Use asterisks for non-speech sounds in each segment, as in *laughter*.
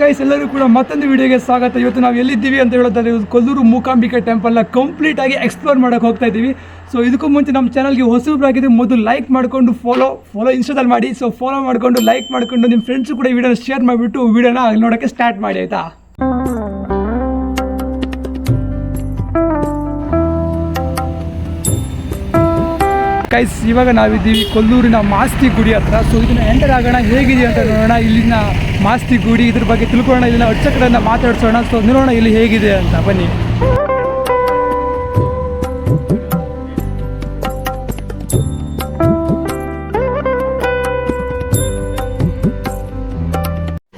ಕೈಸ್ ಎಲ್ಲರೂ ಕೂಡ ಮತ್ತೊಂದು ವಿಡಿಯೋಗೆ ಸ್ವಾಗತ. ಇವತ್ತು ನಾವು ಎಲ್ಲಿದ್ದೀವಿ ಅಂತ ಹೇಳೋದಾದ್ರೆ ಕೊಲ್ಲೂರು ಮೂಕಾಂಬಿಕೆ ಟೆಂಪಲ್ನ ಕಂಪ್ಲೀಟ್ ಆಗಿ ಎಕ್ಸ್ಪ್ಲೋರ್ ಮಾಡೋಕೆ ಹೋಗ್ತಾ ಇದ್ದೀವಿ. ಸೊ ಇದಕ್ಕೂ ಮುಂಚೆ ನಮ್ಮ ಚಾನಲ್ಗೆ ಹೊಸಬ್ರಾಗಿದೆ ಮೊದಲು ಲೈಕ್ ಮಾಡಿಕೊಂಡು ಫಾಲೋ ಫಾಲೋ ಇನ್ಸ್ಟಾದಲ್ಲಿ ಮಾಡಿ. ಸೊ ಫಾಲೋ ಮಾಡಿಕೊಂಡು ಲೈಕ್ ಮಾಡಿಕೊಂಡು ನಿಮ್ಮ ಫ್ರೆಂಡ್ಸು ಕೂಡ ವಿಡಿಯೋನ ಶೇರ್ ಮಾಡಿಬಿಟ್ಟು ವಿಡಿಯೋನ ನೋಡೋಕ್ಕೆ ಸ್ಟಾರ್ಟ್ ಮಾಡಿ, ಆಯಿತಾ? ಕೈಸ್ ಇವಾಗ ನಾವಿದ್ದೀವಿ ಕೊಲ್ಲೂರಿನ ಮಾಸ್ತಿ ಗುಡಿ ಹತ್ರ. ಸೊ ಇದನ್ನ ಎಂಟರ್ ಆಗೋಣ, ಹೇಗಿದೆ ಅಂತ ನೋಡೋಣ. ಇಲ್ಲಿನ ಮಾಸ್ತಿ ಗುಡಿ, ಇದ್ರ ಬಗ್ಗೆ ತಿಳ್ಕೊಳ್ಳೋಣ. ಇಲ್ಲಿನ ಅರ್ಚಕರನ್ನ ಮಾತಾಡ್ಸೋಣ. ಸೊ ನೋಡೋಣ ಇಲ್ಲಿ ಹೇಗಿದೆ ಅಂತ. ಬನ್ನಿ.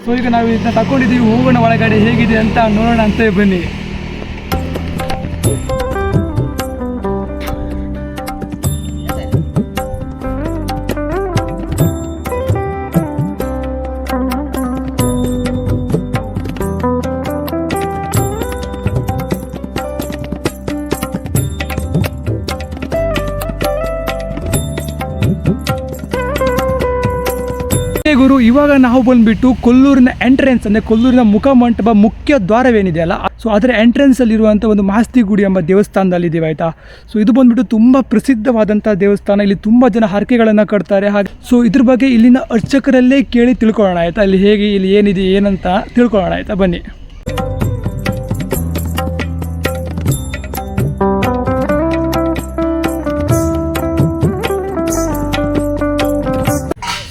ಸೊ ಈಗ ನಾವು ಇದನ್ನ ತಗೊಂಡಿದ್ದೀವಿ ಹೋಗೋಣ ಒಳಗಡೆ ಹೇಗಿದೆ ಅಂತ ನೋಡೋಣ ಅಂತ ಬನ್ನಿ. ಇವಾಗ ನಾವು ಬಂದ್ಬಿಟ್ಟು ಕೊಲ್ಲೂರಿನ ಎಂಟ್ರೆನ್ಸ್ ಅಂದ್ರೆ ಕೊಲ್ಲೂರಿನ ಮುಖಮಂಟಪ ಮುಖ್ಯ ದ್ವಾರವೇನಿದೆಯಲ್ಲ ಸೊ ಅದರ ಎಂಟ್ರೆನ್ಸ್ ಅಲ್ಲಿ ಇರುವಂತ ಒಂದು ಮಾಸ್ತಿ ಗುಡಿ ಎಂಬ ದೇವಸ್ಥಾನದಲ್ಲಿ ಆಯಿತಾ? ಸೊ ಇದು ಬಂದ್ಬಿಟ್ಟು ತುಂಬಾ ಪ್ರಸಿದ್ಧವಾದಂತಹ ದೇವಸ್ಥಾನ. ಇಲ್ಲಿ ತುಂಬಾ ಜನ ಹರಕೆಗಳನ್ನು ಕಟ್ತಾರೆ. ಹಾಗೆ ಸೊ ಇದ್ರ ಬಗ್ಗೆ ಇಲ್ಲಿನ ಅರ್ಚಕರಲ್ಲೇ ಕೇಳಿ ತಿಳ್ಕೊಳ್ಳೋಣ ಆಯ್ತಾ? ಇಲ್ಲಿ ಹೇಗೆ, ಇಲ್ಲಿ ಏನಿದೆ, ಏನಂತ ತಿಳ್ಕೊಳ್ಳೋಣ ಆಯ್ತಾ? ಬನ್ನಿ.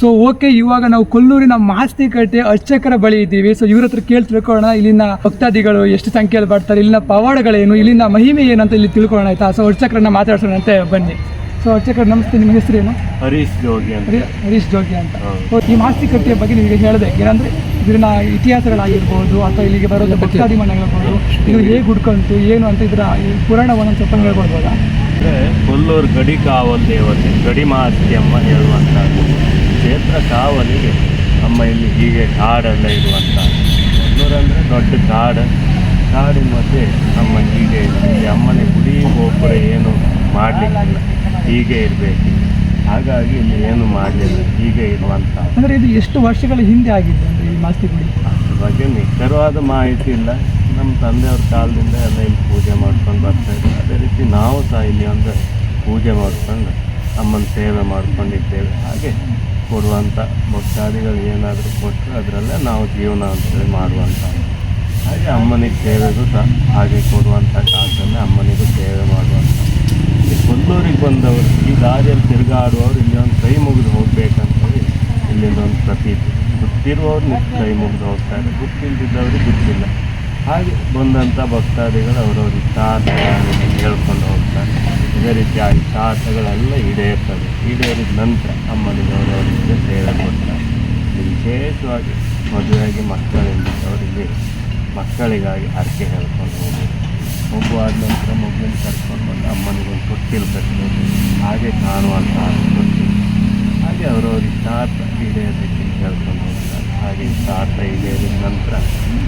ಸೊ ಓಕೆ ಇವಾಗ ನಾವು ಕೊಲ್ಲೂರಿನ ಮಾಸ್ತಿ ಕಟ್ಟೆ ಅರ್ಚಕರ ಬಳಿ ಇದ್ದೀವಿ. ಸೊ ಇವ್ರ ಹತ್ರ ಕೇಳಿ ತಿಳ್ಕೊಳ್ಳೋಣ. ಇಲ್ಲಿನ ಭಕ್ತಾದಿಗಳು ಎಷ್ಟು ಸಂಖ್ಯೆಯಲ್ಲಿ ಬರ್ತಾರೆ ಇಲ್ಲಿನ ಪವಾಡಗಳೇನು ಇಲ್ಲಿನ ಮಹಿಮೆ ಏನಂತ ಇಲ್ಲಿ ತಿಳ್ಕೊಳ್ಳೋಣ ಆಯ್ತಾ? ಸೊ ಅರ್ಚಕರನ್ನ ಮಾತಾಡ್ಸೋಣಂತೆ ಬನ್ನಿ. ಸೊ ಅರ್ಚಕರು ನಮಸ್ತೆ. ನಿಮ್ಮ ಹೆಸರೇನು? ಹರೀಶ್ ಜೋಗಿ ಅಂತ. ಹರೀಶ್ ಜೋಗಿ ಅಂತ. ಓಕೆ ಈ ಮಾಸ್ತಿ ಕಟ್ಟೆಯ ಬಗ್ಗೆ ನಿಮಗೆ ಹೇಳಿದೆ ಏನಂದ್ರೆ ಇದನ್ನ ಇತಿಹಾಸಗಳಾಗಿರ್ಬೋದು ಅಥವಾ ಇಲ್ಲಿಗೆ ಬರೋದು ಭಕ್ತಾದಿ ಮನೆಗಳಿರ್ಬೋದು ಇದು ಹೇಗೆ ಹುಡ್ಕೊಂತು ಏನು ಅಂತ ಇದರ ಪುರಾಣವನ್ನು ಸ್ವಲ್ಪ ಹೇಳ್ಬೋದಾ ಅಂದರೆ ಕೊಲ್ಲೂರು ಗಡಿ ಕಾವಲ್ ದೇವತೆ ಗಡಿ ಮಾಸ್ತಿ ಅಮ್ಮ ಹೇಳುವಂಥದ್ದು. ಕ್ಷೇತ್ರ ಕಾವಲಿಗೆ ಅಮ್ಮ ಇಲ್ಲಿ ಹೀಗೆ ಕಾಡೆಲ್ಲ ಇರುವಂಥ ಅಂದರೆ ದೊಡ್ಡ ಕಾಡು. ಕಾಡಿನ ಮಧ್ಯೆ ನಮ್ಮ ಹೀಗೆ. ಇಲ್ಲಿ ಅಮ್ಮನ ಗುಡಿ ಗೋಪುರ ಏನು ಮಾಡಲಿಕ್ಕಿಲ್ಲ. ಹೀಗೆ ಇರಬೇಕು. ಹಾಗಾಗಿ ಇಲ್ಲಿ ಏನು ಮಾಡಲಿಲ್ಲ. ಹೀಗೆ ಇರುವಂಥ ಅಂದರೆ ಇದು ಎಷ್ಟು ವರ್ಷಗಳ ಹಿಂದೆ ಆಗಿದೆ ಅಂದರೆ ಈ ಮಾಸ್ತಿ ಗುಡಿ? ಅದ್ರ ಬಗ್ಗೆ ನಿಖರವಾದ ಮಾಹಿತಿ ಇಲ್ಲ. ನಮ್ಮ ತಂದೆಯವ್ರ ಕಾಲದಿಂದ ಎಲ್ಲ ಇಲ್ಲಿ ಪೂಜೆ ಮಾಡ್ಕೊಂಡು ಬರ್ತಾ ಅದೇ ರೀತಿ ನಾವು ಸಹ ಇಲ್ಲಿ ಒಂದು ಪೂಜೆ ಮಾಡ್ಕೊಂಡು ಅಮ್ಮನ ಸೇವೆ ಮಾಡ್ಕೊಂಡಿದ್ದೇವೆ. ಹಾಗೆ ಕೊಡುವಂಥ ಭಕ್ತಾದಿಗಳು ಏನಾದರೂ ಕೊಟ್ಟರೆ ಅದರಲ್ಲೇ ನಾವು ಜೀವನ ಅಂತೇಳಿ ಮಾಡುವಂಥ ಹಾಗೆ ಅಮ್ಮನಿಗೆ ಸೇವೆಗೂ ಸಹ ಹಾಗೆ ಕೊಡುವಂಥ ಕಾಸನ್ನು ಅಮ್ಮನಿಗೂ ಸೇವೆ ಮಾಡುವಂಥ ಈ ಕೊಲ್ಲೂರಿಗೆ ಬಂದವರು, ಈ ದಾರಿಯಲ್ಲಿ ತಿರುಗಾಡುವವರು ಇಲ್ಲಿ ಒಂದು ಕೈ ಮುಗಿದು ಹೋಗ್ಬೇಕಂತೇಳಿ ಇಲ್ಲಿಂದ ಒಂದು ಪ್ರತೀತಿ. ಗೊತ್ತಿರುವವ್ರು ಕೈ ಮುಗಿದು ಹೋಗ್ತಾರೆ ಗೊತ್ತಿಲ್ಲದಿದ್ದವ್ರಿಗೆ ಗೊತ್ತಿಲ್ಲ. ಹಾಗೆ ಬಂದಂಥ ಭಕ್ತಾದಿಗಳು ಅವರವ್ರ ಇಷ್ಟಾರ್ಥಗಳನ್ನು ಹೇಳ್ಕೊಂಡು ಹೋಗ್ತಾರೆ. ಇದೇ ರೀತಿಯಾಗಿ ಇಷ್ಟಾರ್ಥಗಳೆಲ್ಲ ಈಡೇರ್ತವೆ. ಈಡೇರಿದ ನಂತರ ಅಮ್ಮನಿಗೆ ಅವರವರಿಗೆ ಸೇವೆ ಕೊಡ್ತಾರೆ ವಿಶೇಷವಾಗಿ ಮದುವೆಯಾಗಿ ಅವರಿಗೆ ಮಕ್ಕಳಿಗಾಗಿ ಹರಕೆ ಹೇಳ್ಕೊಂಡು ಹೋಗೋದು ಮಗು ಆದ ನಂತರ ಮಗುವಿನ ಕರ್ಕೊಂಡು ಬಂದು ಅಮ್ಮನಿಗೊಂದು ಕಟ್ಟೋದು ಹಾಗೆ ಕಾಣುವಂಥ ತೊಟ್ಟಿಲು ಹಾಗೆ ಅವರವ್ರ ಇಷ್ಟಾರ್ಥ ಈಡೇರಿಕೆ ಹೇಳ್ಕೊಂಡು ಹೋಗ್ತಾರೆ. ಹಾಗೆ ಇಷ್ಟಾರ್ಥ ಈಡೇರಿದ ನಂತರ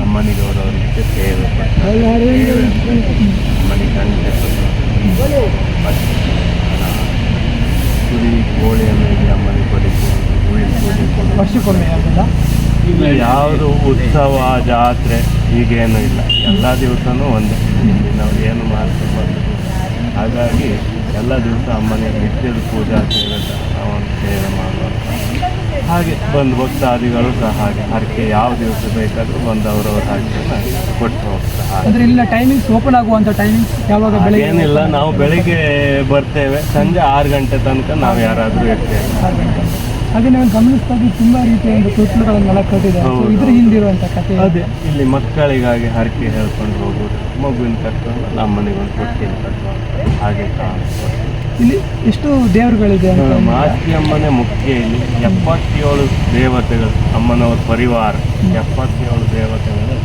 ಅಮ್ಮನಿಗೆ ಅವರವರಿಗೆ ಸೇವೆ ಕೊಡ್ತಾರೆ. ಅಮ್ಮನಿಗೆ ಗಂಟೆ ಕೊಡ್ತಾರೆ. ಕುರಿ ಕೋಳಿಯನ್ನು ಇಲ್ಲಿ ಪೂಜೆ ಕೊಡುವುದು ವರ್ಷಕ್ಕೊಮ್ಮೆ ಇಲ್ಲಿ ಯಾವುದು ಉತ್ಸವ ಜಾತ್ರೆ ಈಗೇನು ಇಲ್ಲ. ಎಲ್ಲ ದಿವಸನೂ ಒಂದೇ. ಇಲ್ಲಿ ನಾವು ಏನು ಮಾಡ್ತೀವಿ ಹಾಗಾಗಿ ಎಲ್ಲ ದಿವಸ ಅಮ್ಮನಿಗೆ ನಿತ್ಯದ ಪೂಜಾ ಸೇವೆ ನಾವು ಸೇವೆ ಮಾಡುವಂಥ ಹಾಗೆ ಬಂದು ಭಕ್ತಾದಿಗಳು ಸಹ ಹಾಗೆ ಹರಕೆ ಯಾವ ದಿವಸ ಬೇಕಾದರೂ ಬಂದು ಅವರವರ ಹಾಗೆ ಕೊಟ್ಟು ಹೋಗ್ತಾರೆ. ಹಾಗೆ. ಅಂದ್ರೆ ಇಲ್ಲಿನ ಟೈಮಿಂಗ್ಸ್ ಓಪನ್ ಆಗುವಂತ ಟೈಮಿಂಗ್ಸ್ ಯಾವಾಗ ಬೆಳಗ್ಗೆ ಏನಿಲ್ಲ ನಾವು ಬೆಳಿಗ್ಗೆ ಬರ್ತೇವೆ. ಸಂಜೆ ಆರು ಗಂಟೆ ತನಕ ನಾವು ಯಾರಾದರೂ ಇರ್ತೇವೆ. ಆರು ಗಂಟೆ. ಹಾಗೆ ನಾವು ಗಮನಿಸಿದಾಗ ತುಂಬಾ ರೀತಿಯ ಒಂದು ತೊಟ್ಲುಗಳನ್ನೆಲ್ಲ ಕಟ್ಟಿದೆ ಸೊ ಹೌದು. ಇದ್ರ ಹಿಂದಿರುವಂತ ಕಥೆ ಅದೇ ಇಲ್ಲಿ ಮಕ್ಕಳಿಗಾಗಿ ಹರಕೆ ಹೇಳ್ಕೊಂಡು ಹೋಗೋದು ಮಗುವಿನ ಕರ್ಕೊಂಡು ನಮ್ಮನೆಗೆ ಒಂದು ಕೊಟ್ಟಿನ ಕರ್ಕೊಂಡು ಹಾಗೆ ಕಾಣಿಸ್ಕೊಂಡು ಇಲ್ಲಿ ಎಷ್ಟು ದೇವರುಗಳಿದೆ ಮಾಸ್ತಿ ಅಮ್ಮನೇ ಮುಖ್ಯ ಇಲ್ಲಿ. ಎಪ್ಪತ್ತೇಳು ದೇವತೆಗಳು ಅಮ್ಮನವರ ಪರಿವಾರ. ಎಪ್ಪತ್ತೇಳು ದೇವತೆಗಳು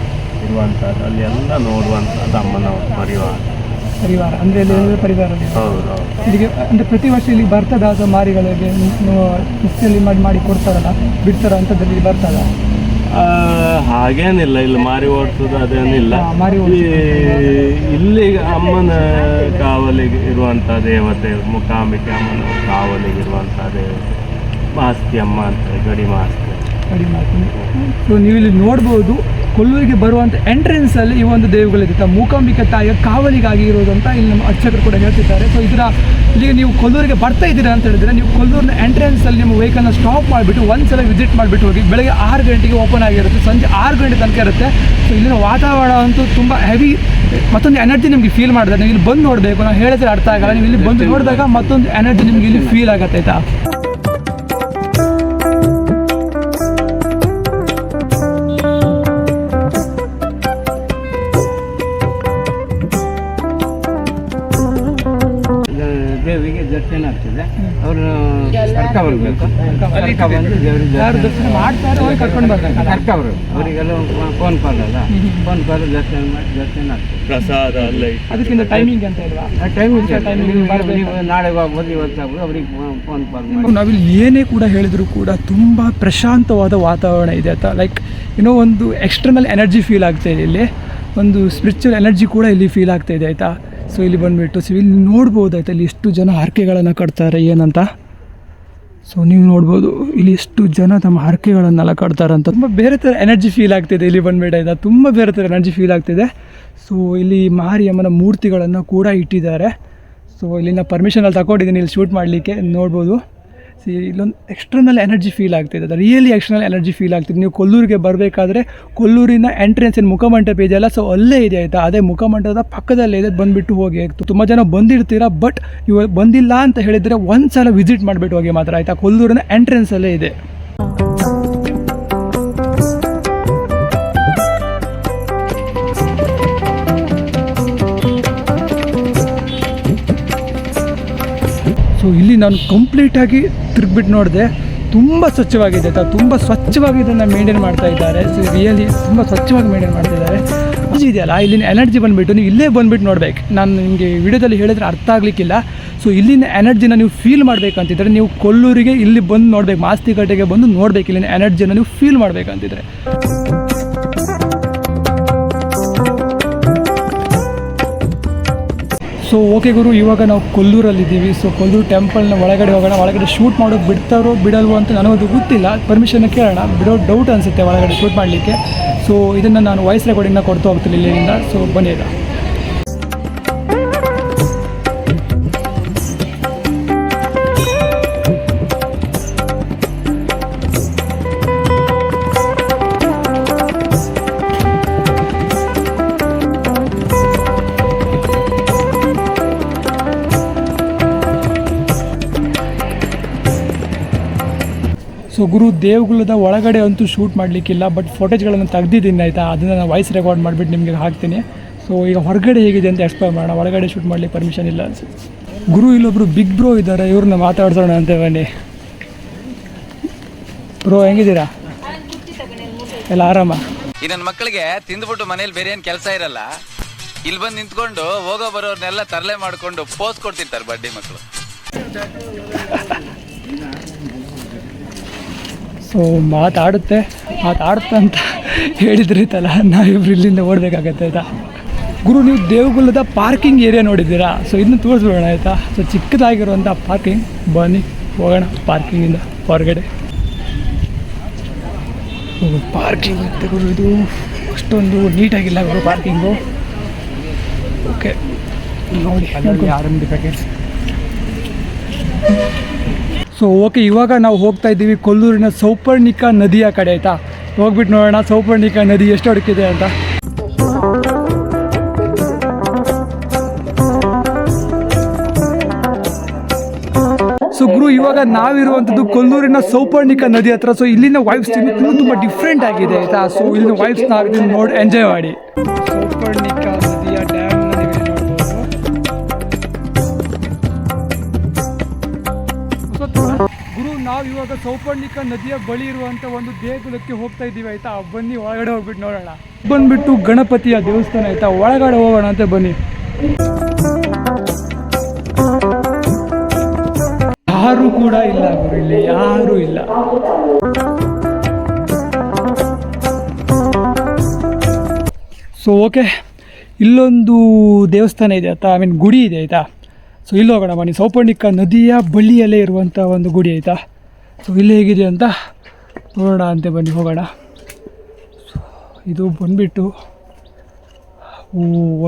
ಇರುವಂಥದ್ದು. ಅಲ್ಲಿ ಎಲ್ಲ ನೋಡುವಂಥದ್ದು ಅಮ್ಮನವ್ರ ಪರಿವಾರ. ಪರಿವಾರ ಅಂದ್ರೆ ಇಲ್ಲಿ ಪರಿವಾರ. ಹೌದು ಹೌದು. ಇಲ್ಲಿಗೆ ಅಂದ್ರೆ ಪ್ರತಿ ವರ್ಷ ಇಲ್ಲಿ ಬರ್ತದ ಅಥವಾ ಮಾರಿಗಳಿಗೆ? ಮಾಡಿ ಮಾಡಿ ಕೊಡ್ತಾರಲ್ಲ ಬಿಡ್ತಾರ ಅಂತದ್ರಲ್ಲಿ ಇಲ್ಲಿ ಬರ್ತದ? ಹಾಗೇನಿಲ್ಲ ಇಲ್ಲಿ ಮಾರಿ ಓಡಿಸೋದು ಅದೇನಿಲ್ಲ. ಈ- ಇಲ್ಲಿ ಅಮ್ಮನ ಕಾವಲಿಗೆ ಇರುವಂಥ ದೇವತೆ ಮುಖಾಂಬಿಕೆ ಅಮ್ಮನ ಕಾವಲಿಗೆ ಇರುವಂಥ ದೇವತೆ. ಮಾಸ್ತಿ ಅಮ್ಮ ಅಂತ ಗಡಿ ಮಾಸ್ತಿ. ಕಡಿಮೆ ಮಾಡ್ತೀನಿ. ಸೊ ನೀವು ಇಲ್ಲಿ ನೋಡ್ಬೋದು ಕೊಲ್ಲೂರಿಗೆ ಬರುವಂಥ ಎಂಟ್ರೆನ್ಸಲ್ಲಿ ಈ ಒಂದು ದೇವುಗಳಿರುತ್ತೆ ಮೂಕಾಂಬಿಕೆ ತಾಯಿಯ ಕಾವಲಿಗಾಗಿ ಇರೋದಂತ ಇಲ್ಲಿ ನಮ್ಮ ಅರ್ಚಕರು ಕೂಡ ಹೇಳ್ತಿದ್ದಾರೆ. ಸೊ ಇದರ ಇಲ್ಲಿಗೆ ನೀವು ಕೊಲ್ಲೂರಿಗೆ ಬರ್ತಾ ಇದ್ದೀರಾ ಅಂತ ಹೇಳಿದ್ರೆ, ನೀವು ಕೊಲ್ಲೂರಿನ ಎಂಟ್ರೆನ್ಸಲ್ಲಿ ನಿಮ್ಮ ವೆಹಿಕಲ್ನ ಸ್ಟಾಪ್ ಮಾಡಿಬಿಟ್ಟು ಒಂದು ಸಲ ವಿಸಿಟ್ ಮಾಡಿಬಿಟ್ಟು ಹೋಗಿ, ಬೆಳಗ್ಗೆ ಆರು ಗಂಟೆಗೆ ಓಪನ್ ಆಗಿರುತ್ತೆ. ಸಂಜೆ ಆರು ಗಂಟೆ ತನಕ ಇರುತ್ತೆ. ಸೊ ಇಲ್ಲಿನ ವಾತಾವರಣ ಅಂತೂ ತುಂಬ ಹೆವಿ ಮತ್ತೊಂದು ಎನರ್ಜಿ ನಿಮಗೆ ಫೀಲ್ ಮಾಡಿದ್ರೆ ನೀವು ಇಲ್ಲಿ ಬಂದು ನೋಡಬೇಕು. ನಾವು ಹೇಳಿದ್ರೆ ಅರ್ಥ ಆಗಲ್ಲ. ನೀವು ಇಲ್ಲಿ ಬಂದು ನೋಡಿದಾಗ ಮತ್ತೊಂದು ಎನರ್ಜಿ ನಿಮಗೆ ಇಲ್ಲಿ ಫೀಲ್ ಆಗತ್ತೆ ಕರ್ಕ ಅಲ್ಲಿ ಕರ್ಕ ಬಂದು ದೇವರಿಗೆ ದರ್ಶನ ಮಾಡ್ತಾರೆ ಹೋಗಿ ಕರ್ಕೊಂಡು ಬರ್ಬೇಕು ಕರ್ಕ ಬರೋದು ಅವರಿಗೆಲ್ಲ ಫೋನ್ ಕಾಲ್ ಅಲ್ಲ. ಫೋನ್ ಕಾಲ್ ದರ್ಶನ ಮಾಡಿ ದರ್ಶನ ಆಗ್ತದೆ. ಪ್ರಸಾದ ಅಲ್ಲ ಅದಕ್ಕಿಂತ ಟೈಮಿಂಗ್ ಅಂತ ಇಲ್ವಾ? ಆ ಟೈಮ್ ಟೈಮಿಂಗ್. ನೀವು ನಾಳೆ ಆಗ್ಬೋದು ಇವತ್ತು ಆಗ್ಬೋದು ಅವ್ರಿಗೆ ಫೋನ್ ಕಾಲ್ ಮಾಡಿ. ನಾವಿಲ್ಲಿ ಏನೇ ಕೂಡ ಹೇಳಿದ್ರು ಕೂಡ ತುಂಬ ಪ್ರಶಾಂತವಾದ ವಾತಾವರಣ ಇದೆ ಅಂತ. ಲೈಕ್ ಏನೋ ಒಂದು ಎಕ್ಸ್ಟರ್ನಲ್ ಎನರ್ಜಿ ಫೀಲ್ ಆಗ್ತಾ ಇದೆ ಇಲ್ಲಿ. ಒಂದು ಸ್ಪಿರಿಚುವಲ್ ಎನರ್ಜಿ ಕೂಡ ಇಲ್ಲಿ ಫೀಲ್ ಆಗ್ತಾ ಇದೆ ಆಯಿತಾ? ಸೊ ಇಲ್ಲಿ ಬಂದುಬಿಟ್ಟು ಸೊ ಇಲ್ಲಿ ನೋಡ್ಬೋದು ಆಯ್ತಾ? ಇಲ್ಲಿ ಎಷ್ಟು ಜನ ಹರಕೆಗಳನ್ನು ಕಟ್ತಾರೆ ಏನಂತ? ಸೊ ನೀವು ನೋಡ್ಬೋದು, ಇಲ್ಲಿ ಎಷ್ಟು ಜನ ತಮ್ಮ ಹರಕೆಗಳನ್ನೆಲ್ಲ ಕಟ್ತಾರೆ ಅಂತ ತುಂಬ ಬೇರೆ ಥರ ಎನರ್ಜಿ ಫೀಲ್ ಆಗ್ತಿದೆ ಇಲ್ಲಿ ಇದು ತುಂಬ ಬೇರೆ ಥರ ಎನರ್ಜಿ ಫೀಲ್ ಆಗ್ತಿದೆ. ಸೊ ಇಲ್ಲಿ ಮಾರಿಯಮ್ಮನ ಮೂರ್ತಿಗಳನ್ನು ಕೂಡ ಇಟ್ಟಿದ್ದಾರೆ. ಸೊ ಇಲ್ಲಿನ ಪರ್ಮಿಷನಲ್ಲಿ ತಗೊಂಡಿದ್ದೀನಿ ಇಲ್ಲಿ ಶೂಟ್ ಮಾಡಲಿಕ್ಕೆ. ನೋಡ್ಬೋದು. ಸಿ ಇಲ್ಲೊಂದು ಎಕ್ಸ್ಟರ್ನಲ್ ಎನರ್ಜಿ ಫೀಲ್ ಆಗ್ತಿದೆ ಅದು ರಿಯಲಿ ಎಕ್ಸ್ಟರ್ನಲ್ ಎನರ್ಜಿ ಫೀಲ್ ಆಗ್ತಿದೆ ನೀವು ಕೊಲ್ಲೂರಿಗೆ ಬರಬೇಕಾದ್ರೆ ಕೊಲ್ಲೂರಿನ ಎಂಟ್ರೆನ್ಸ್ ಏನು ಮುಖಮಂಟಪ ಇದೆಯಲ್ಲ ಸೊ ಅಲ್ಲೇ ಇದೆ ಆಯಿತಾ? ಅದೇ ಮುಖಮಂಟಪದ ಪಕ್ಕದಲ್ಲೇ ಇದೆ, ಬಂದುಬಿಟ್ಟು ಹೋಗಿ. ಆಯಿತು ತುಂಬ ಜನ ಬಂದಿರ್ತೀರಾ ಬಟ್ ನೀವು ಬಂದಿಲ್ಲ ಅಂತ ಹೇಳಿದರೆ ಒಂದು ಸಲ ವಿಸಿಟ್ ಮಾಡಿಬಿಟ್ಟು ಹೋಗಿ ಮಾತ್ರ, ಆಯಿತಾ? ಕೊಲ್ಲೂರಿನ ಎಂಟ್ರೆನ್ಸಲ್ಲೇ ಇದೆ. ಇಲ್ಲಿ ನಾನು ಕಂಪ್ಲೀಟಾಗಿ ತಿರುಗ್ಬಿಟ್ಟು ನೋಡಿದೆ, ತುಂಬ ಸ್ವಚ್ಛವಾಗಿದೆ ಆಯಿತಾ ತುಂಬ ಸ್ವಚ್ಛವಾಗಿ ಇದನ್ನು ಮೇಂಟೈನ್ ಮಾಡ್ತಾ ಇದ್ದಾರೆ. ಸೊ ರಿಯಲಿ ತುಂಬ ಸ್ವಚ್ಛವಾಗಿ ಮೇಂಟೈನ್ ಮಾಡ್ತಿದ್ದಾರೆ ಇದು ಇದೆಯಲ್ಲ, ಇಲ್ಲಿನ ಎನರ್ಜಿ ಬಂದುಬಿಟ್ಟು ನೀವು ಇಲ್ಲೇ ಬಂದುಬಿಟ್ಟು ನೋಡ್ಬೇಕು. ನಾನು ನಿಮಗೆ ವಿಡಿಯೋದಲ್ಲಿ ಹೇಳಿದ್ರೆ ಅರ್ಥ ಆಗಲಿಕ್ಕಿಲ್ಲ. ಸೊ ಇಲ್ಲಿನ ಎನರ್ಜಿನ ನೀವು ಫೀಲ್ ಮಾಡಬೇಕಂತಿದ್ರೆ ನೀವು ಕೊಲ್ಲೂರಿಗೆ ಇಲ್ಲಿ ಬಂದು ನೋಡ್ಬೇಕು, ಮಾಸ್ತಿಕಟ್ಟೆಗೆ ಬಂದು ನೋಡ್ಬೇಕು ಇಲ್ಲಿನ ಎನರ್ಜಿನ ನೀವು ಫೀಲ್ ಮಾಡಬೇಕಂತಿದ್ರೆ ಸೊ ಓಕೆ ಗುರು, ಇವಾಗ ನಾವು ಕೊಲ್ಲೂರಲ್ಲಿದ್ದೀವಿ. ಸೊ ಕೊಲ್ಲೂರು ಟೆಂಪಲ್ನ ಒಳಗಡೆ ಹೋಗೋಣ. ಒಳಗಡೆ ಶೂಟ್ ಮಾಡೋದು ಬಿಡ್ತಾರೋ ಬಿಡಲ್ವೋ ಅಂತ ನನಗದು ಗೊತ್ತಿಲ್ಲ. ಪರ್ಮಿಷನ್ ಕೇಳೋಣ. ಬಿಡೋ ಡೌಟ್ ಅನಿಸುತ್ತೆ ಒಳಗಡೆ ಶೂಟ್ ಮಾಡಲಿಕ್ಕೆ. ಸೊ ಇದನ್ನು ನಾನು ವಾಯ್ಸ್ ರೆಕಾರ್ಡಿಂಗ್ನ ಕೊಡ್ತಾ ಹೋಗ್ತೀನಿ ಇಲ್ಲಿಂದ ಸೊ ಬನ್ನಿ ಸೊ ಗುರು ದೇವಗುಲದ ಒಳಗಡೆ ಅಂತೂ ಶೂಟ್ ಮಾಡಲಿಕ್ಕಿಲ್ಲ ಬಟ್ ಫೋಟೇಜ್ಗಳನ್ನು ತೆಗ್ದಿದ್ದೀನಿ ಆಯಿತಾ? ಅದನ್ನು ನಾನು ವಾಯ್ಸ್ ರೆಕಾರ್ಡ್ ಮಾಡಿಬಿಟ್ಟು ನಿಮಗೆ ಹಾಕ್ತೀನಿ. ಸೊ ಈಗ ಹೊರಗಡೆ ಹೇಗಿದೆ ಅಂತ ಎಕ್ಸ್ಪ್ಲೈನ್ ಮಾಡೋಣ. ಒಳಗಡೆ ಶೂಟ್ ಮಾಡಲಿಕ್ಕೆ ಪರ್ಮಿಷನ್ ಇಲ್ಲ ಗುರು ಇಲ್ಲೊಬ್ಬರು ಬಿಗ್ ಬ್ರೋ ಇದ್ದಾರೆ. ಇವ್ರನ್ನ ಮಾತಾಡ್ಸೋಣ ಅಂತ ಬನ್ನಿ. ಬ್ರೋ ಹೆಂಗಿದ್ದೀರಾ? ಎಲ್ಲ ಆರಾಮ? ಈ ಮಕ್ಕಳಿಗೆ ತಿಂದ್ಬಿಟ್ಟು ಮನೇಲಿ ಬೇರೆ ಏನು ಕೆಲಸ ಇರಲ್ಲ. ಇಲ್ಲಿ ಬಂದು ನಿಂತ್ಕೊಂಡು ಹೋಗೋ ಬರೋರ್ನೆಲ್ಲ ತರಲೆ ಮಾಡಿಕೊಂಡು ಪೋಸ್ ಕೊಡ್ತಿರ್ತಾರೆ ಬಡ್ಡಿ ಮಕ್ಕಳು ಸೊ ಮಾತಾಡುತ್ತೆ ಮಾತಾಡುತ್ತೆ ಅಂತ ಹೇಳಿದ್ರಿತಲ್ಲ ನಾವಿಬ್ರು ಇಲ್ಲಿಂದ ಓಡಬೇಕಾಗತ್ತೆ ಆಯಿತಾ? ಗುರು ನೀವು ದೇವಗುಲದ ಪಾರ್ಕಿಂಗ್ ಏರಿಯಾ ನೋಡಿದ್ದೀರಾ? ಸೊ ಇದನ್ನು ತೋರಿಸ್ಬಿಡೋಣ ಆಯಿತಾ? ಸೊ ಚಿಕ್ಕದಾಗಿರುವಂಥ ಪಾರ್ಕಿಂಗ್ ಬನ್ನಿ ಹೋಗೋಣ ಪಾರ್ಕಿಂಗಿಂದ ಹೊರಗಡೆ. ಪಾರ್ಕಿಂಗ್ ಅಂತ ಗುರು ಇದು ಅಷ್ಟೊಂದು ನೀಟಾಗಿಲ್ಲ ಗುರು ಪಾರ್ಕಿಂಗು ಓಕೆ ನೋಡಿ ಆರಂಭ ಪ್ಯಾಕೆಟ್ಸ್ ಸೊ ಓಕೆ, ಇವಾಗ ನಾವು ಹೋಗ್ತಾ ಇದ್ದೀವಿ ಕೊಲ್ಲೂರಿನ ಸೌಪರ್ಣಿಕ ನದಿಯ ಕಡೆ ಆಯಿತಾ? ಹೋಗ್ಬಿಟ್ಟು ನೋಡೋಣ, ಸೌಪರ್ಣಿಕ ನದಿ ಎಷ್ಟು ಅಡಕಿದೆ ಅಂತ. ಸೊ ಗುರು, ಇವಾಗ ನಾವಿರುವಂಥದ್ದು ಕೊಲ್ಲೂರಿನ ಸೌಪರ್ಣಿಕ ನದಿ ಹತ್ರ. ಸೊ ಇಲ್ಲಿನ ವೈಬ್ಸ್ ತುಂಬಾ ತುಂಬ ಡಿಫ್ರೆಂಟ್ ಆಗಿದೆ ಆಯಿತಾ? ಸೊ ಇಲ್ಲಿನ ವೈಬ್ಸ್ ನಾವು ನೋಡಿ ಎಂಜಾಯ್ ಮಾಡಿ. ನಾವು ಇವಾಗ ಸೌಪರ್ಣಿಕ ನದಿಯ ಬಳಿ ಇರುವಂತ ಒಂದು ದೇಗುಲಕ್ಕೆ ಹೋಗ್ತಾ ಇದ್ದೀವಿ, ಆಯ್ತಾ? ಬನ್ನಿ, ಒಳಗಡೆ ಹೋಗ್ಬಿಟ್ಟು ನೋಡೋಣ. ಬಂದ್ಬಿಟ್ಟು ಗಣಪತಿಯ ದೇವಸ್ಥಾನ, ಆಯ್ತಾ? ಒಳಗಡೆ ಹೋಗೋಣ ಅಂತ ಬನ್ನಿ. ಯಾರು ಕೂಡ ಇಲ್ಲ ಇಲ್ಲಿ ಯಾರು ಇಲ್ಲ. ಸೊ ಓಕೆ ಇಲ್ಲೊಂದು ದೇವಸ್ಥಾನ ಇದೆ, ಆಯ್ತಾ? ಐ ಮೀನ್ ಗುಡಿ ಇದೆ, ಆಯಿತಾ? ಸೊ ಇಲ್ಲಿ ಹೋಗೋಣ ಬನ್ನಿ. ಸೌಪರ್ಣಿಕ ನದಿಯ ಬಳಿಯಲ್ಲೇ ಇರುವಂಥ ಒಂದು ಗುಡಿ, ಆಯಿತಾ? ಸೊ ಇಲ್ಲಿ ಹೇಗಿದೆ ಅಂತ ನೋಡೋಣ ಅಂತೆ ಬನ್ನಿ, ಹೋಗೋಣ. ಇದು ಬಂದ್ಬಿಟ್ಟು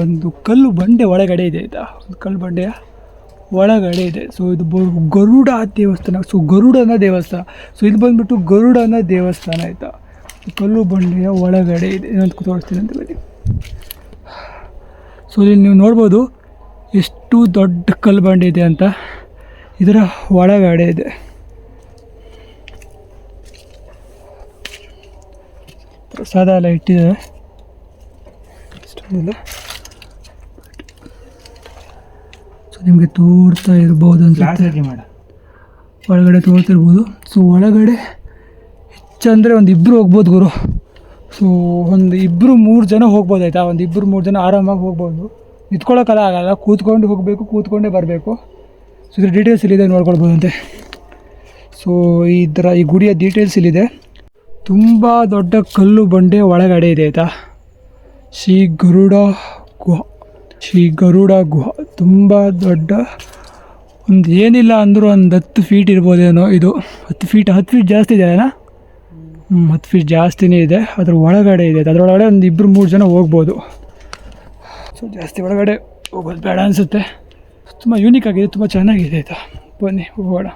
ಒಂದು ಕಲ್ಲು ಬಂಡೆ ಒಳಗಡೆ ಇದೆ, ಆಯಿತಾ? ಒಂದು ಕಲ್ಲು ಬಂಡೆಯ ಒಳಗಡೆ ಇದೆ. ಸೊ ಇದು ಬ, ಗರುಡ ದೇವಸ್ಥಾನ. ಸೊ ಗರುಡನ ದೇವಸ್ಥಾನ. ಸೊ ಇದು ಬಂದುಬಿಟ್ಟು ಗರುಡನ ದೇವಸ್ಥಾನ, ಆಯಿತಾ? ಕಲ್ಲು ಬಂಡೆಯ ಒಳಗಡೆ ಇದೆ. ಏನಂತ ತೋರಿಸ್ತೀನಿ ಅಂತ ಬನ್ನಿ. ಸೊ ಇಲ್ಲಿ ನೀವು ನೋಡ್ಬೋದು, ಎಷ್ಟು ದೊಡ್ಡ ಕಲ್ಲು ಬಂಡೆ ಇದೆ ಅಂತ. ಇದರ ಒಳಗಡೆ ಇದೆ. ಪ್ರಸಾದ ಎಲ್ಲ ಇಟ್ಟಿದ್ದಾರೆ. ಇಷ್ಟೊಂದಿಲ್ಲ. ಸೊ ನಿಮಗೆ ತೋರ್ತಾ ಇರ್ಬೋದು ಅನ್ಸುತ್ತೆ. ಮಾಡ. ಒಳಗಡೆ ತೋರ್ತಿರ್ಬೋದು ಸೊ ಒಳಗಡೆ ಹೆಚ್ಚಂದರೆ ಒಂದು ಇಬ್ಬರು ಹೋಗ್ಬೋದು ಗುರು. ಸೊ ಒಂದು ಇಬ್ಬರು ಮೂರು ಜನ ಹೋಗ್ಬೋದು ಆಯಿತಾ? ಒಂದು ಇಬ್ಬರು ಮೂರು ಜನ ಆರಾಮಾಗಿ ಹೋಗ್ಬೋದು. ನಿಂತ್ಕೊಳ್ಳೋಕ್ಕಲ್ಲ ಆಗಲ್ಲ. ಕೂತ್ಕೊಂಡು ಹೋಗಬೇಕು ಕೂತ್ಕೊಂಡೇ ಬರಬೇಕು. ಸೊ ಇದ್ರ ಡೀಟೇಲ್ಸ್ ಇಲ್ಲಿದೆ ನೋಡ್ಕೊಳ್ಬೋದಂತೆ. ಸೊ ಈ ಥರ ಈ ಗುಡಿಯ ಡೀಟೇಲ್ಸ್ ಇಲ್ಲಿದೆ. ತುಂಬ ದೊಡ್ಡ ಕಲ್ಲು ಬಂಡೆ ಒಳಗಡೆ ಇದೆ ಆಯಿತಾ ಶ್ರೀ ಗರುಡ ಗುಹ, ಶ್ರೀ ಗರುಡ ಗುಹ. ತುಂಬ ದೊಡ್ಡ ಒಂದು ಏನಿಲ್ಲ ಅಂದರೂ ಒಂದು ಹತ್ತು ಫೀಟ್ ಇರ್ಬೋದೇನೋ ಇದು. ಹತ್ತು ಫೀಟ್ ಹತ್ತು ಫೀಟ್ ಜಾಸ್ತಿ ಇದೆ ಅಲ್ಲ ಹತ್ತು ಫೀಟ್ ಜಾಸ್ತಿನೇ ಇದೆ. ಅದ್ರ ಒಳಗಡೆ ಇದೆ ಅದರೊಳಗಡೆ ಒಂದು ಇಬ್ಬರು ಮೂರು ಜನ ಹೋಗ್ಬೋದು. ಸೊ ಜಾಸ್ತಿ ಒಳಗಡೆ ಹೋಗೋದು ಬೇಡ ಅನಿಸುತ್ತೆ. ತುಂಬ ಯೂನಿಕ್ ಆಗಿದೆ, ತುಂಬ ಚೆನ್ನಾಗಿದೆ ಆಯಿತಾ ಬನ್ನಿ, ಹೋಗೋಣ.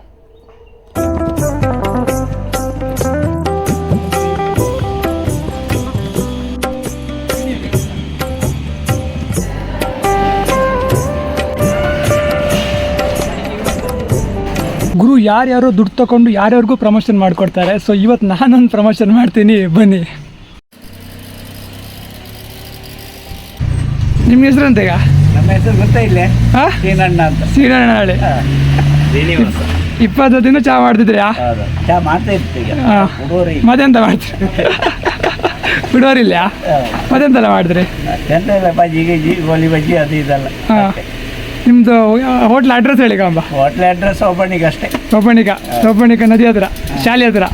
ಗುರು ಯಾರ್ಯಾರೋ ದುಡ್ಡು ತಗೊಂಡು ಯಾರ್ಯಾರಿಗೂ ಪ್ರಮೋಷನ್ ಮಾಡಿಕೊಡ್ತಾರೆ. ಸೊ ಇವತ್ತು ನಾನೊಂದು ಪ್ರಮೋಷನ್ ಮಾಡ್ತೀನಿ. ಬನ್ನಿ. ನಿಮ್ಮ ಹೆಸರಂತ ಈಗ ನಮ್ಮ ಹೆಸರು ಗೊತ್ತಾ ಇಲ್ಲೇ. ಹಾಂ? ಸೀನಣ್ಣ ಅಂತ. ಶ್ರೀನಣ್ಣ ಶ್ರೀನಿವಾಸ. ಇಪ್ಪತ್ತು ದಿನ ಚಾ ಮಾಡ್ತಿದ್ರ್ಯಾ? ಹಾ ಚಾ ಮಾಡ್ತಾ ಇರ್ತೀವಿ ಮತ್ತೆಂತ ಮಾಡ್ತೀರಿ? *laughs* ಬಿಡೋರಿಲ್ಲ ಮತ್ತೆಂತೆಲ್ಲ ಮಾಡಿದ್ರಿ ಎಂತ ಇಲ್ಲ ಬಜ್ಜಿ ಗಿಜ್ಜಿ ಗೋಲಿ ಬಜ್ಜಿ ಅದು ಇದೆಲ್ಲ ಹಾಂ. ನಿಮ್ಮದು ಹೋಟ್ಲ್ ಅಡ್ರೆಸ್ ಹೇಳಿ ಕಂಬ ಹೋಟ್ಲ್ ಅಡ್ರೆಸ್ ಸೋಪಣಿಗ ಅಷ್ಟೇ. ಸೋಪಣಿಗ ಸೋಪಣಿಗ ನದಿ ಹತ್ರ ಶಾಲೆ ಹತ್ರ.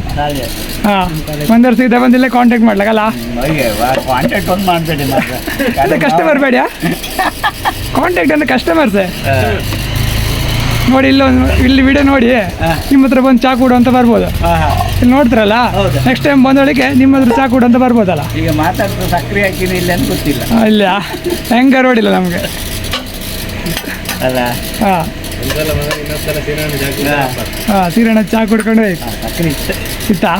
ಹಾಂ ಒಂದರ ಸೀದಾ ಬಂದಿಲ್ಲ ಕಾಂಟ್ಯಾಕ್ಟ್ ಮಾಡ್ಲಾಗಲ್ಲ ಕಾಂಟ್ಯಾಕ್ಟ್ ಒಂದು ಮಾಡಬೇಡಿ ಅದೇ ಕಸ್ಟಮರ್ ಬೇಡ. ಕಾಂಟ್ಯಾಕ್ಟ್ ಅಂದ್ರೆ ಕಸ್ಟಮರ್ಸೇ ಸರ್ ನೋಡಿ ಇಲ್ಲೊಂದು ಇಲ್ಲಿ ವಿಡಿಯೋ ನೋಡಿ. ನಿಮ್ಮ ಹತ್ರ ಬಂದು ಚಾ ಕೊಡು ಅಂತ ಬರ್ಬೋದು. ಇಲ್ಲಿ ನೋಡ್ತಾರಲ್ಲ? ನೆಕ್ಸ್ಟ್ ಟೈಮ್ ಬಂದೊಳಗೆ ನಿಮ್ಮ ಹತ್ರ ಚಾ ಕೊಡು ಅಂತ ಬರ್ಬೋದಲ್ಲ? ಈಗ ಹಾಕಿನಿ ಇಲ್ಲ ಅಂತ ಗೊತ್ತಿಲ್ಲ. ಇಲ್ಲ. ಹೆಂಗ ರೋಡಿಲ್ಲ ನಮಗೆ. ಅಲ್ಲ? ಹಾಂ. ಹಾ. ಸೀರೆಣ್ಣ ಚಾ ಕುಡ್ಕೊಂಡು ಇತ್ತಾ.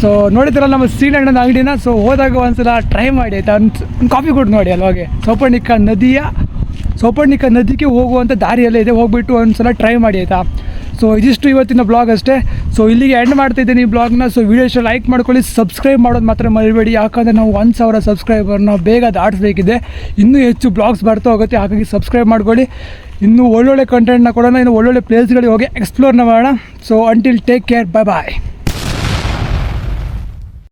ಸೊ ನೋಡಿದ್ರಲ್ಲ ನಮ್ಮ ಸೀರೆಣ್ಣದ ಅಂಗಡಿನ? ಸೊ ಹೋದಾಗ ಒಂದ್ಸಲ ಟ್ರೈ ಮಾಡಿ ಆಯ್ತಾ? ಒಂದು ಕಾಫಿ ಕೊಟ್ಟು ನೋಡಿ ಅಲ್ವಾಗೆ. ಸೋಪಣಿಕ ನದಿಯ ಸೌಪರ್ಣಿಕ ನದಿಗೆ ಹೋಗುವಂಥ ದಾರಿಯಲ್ಲೇ ಇದೆ. ಹೋಗ್ಬಿಟ್ಟು ಒಂದ್ಸಲ ಟ್ರೈ ಮಾಡಿ ಆಯಿತಾ? ಸೊ ಇದಿಷ್ಟು ಇವತ್ತಿನ ಬ್ಲಾಗ್ ಅಷ್ಟೇ. ಸೊ ಇಲ್ಲಿಗೆ ಎಂಡ್ ಮಾಡ್ತಾ ಇದ್ದೀನಿ ಈ ಬ್ಲಾಗ್ನ ಸೊ ವಿಡಿಯೋ ಇಷ್ಟ ಲೈಕ್ ಮಾಡ್ಕೊಳ್ಳಿ ಸಬ್ಸ್ಕ್ರೈಬ್ ಮಾಡೋದು ಮಾತ್ರ ಮರಿಬೇಡಿ. ಯಾಕಂದರೆ ನಾವು ಒಂದು ಸಾವಿರ ಸಬ್ಸ್ಕ್ರೈಬರ್ನ ಬೇಗ ದಾಟಿಸ್ಬೇಕಿದೆ. ಇನ್ನೂ ಹೆಚ್ಚು ಬ್ಲಾಗ್ಸ್ ಬರ್ತಾ ಹೋಗುತ್ತೆ. ಹಾಗಾಗಿ ಸಬ್ಸ್ಕ್ರೈಬ್ ಮಾಡ್ಕೊಳ್ಳಿ. ಇನ್ನೂ ಒಳ್ಳೊಳ್ಳೆ ಕಂಟೆಂಟ್ನ ಕೊಡೋಣ. ಇನ್ನು ಒಳ್ಳೊಳ್ಳೆ ಪ್ಲೇಸ್ಗಳಿಗೆ ಹೋಗಿ ಎಕ್ಸ್ಪ್ಲೋರ್ನ ಮಾಡೋಣ. So until take care bye bye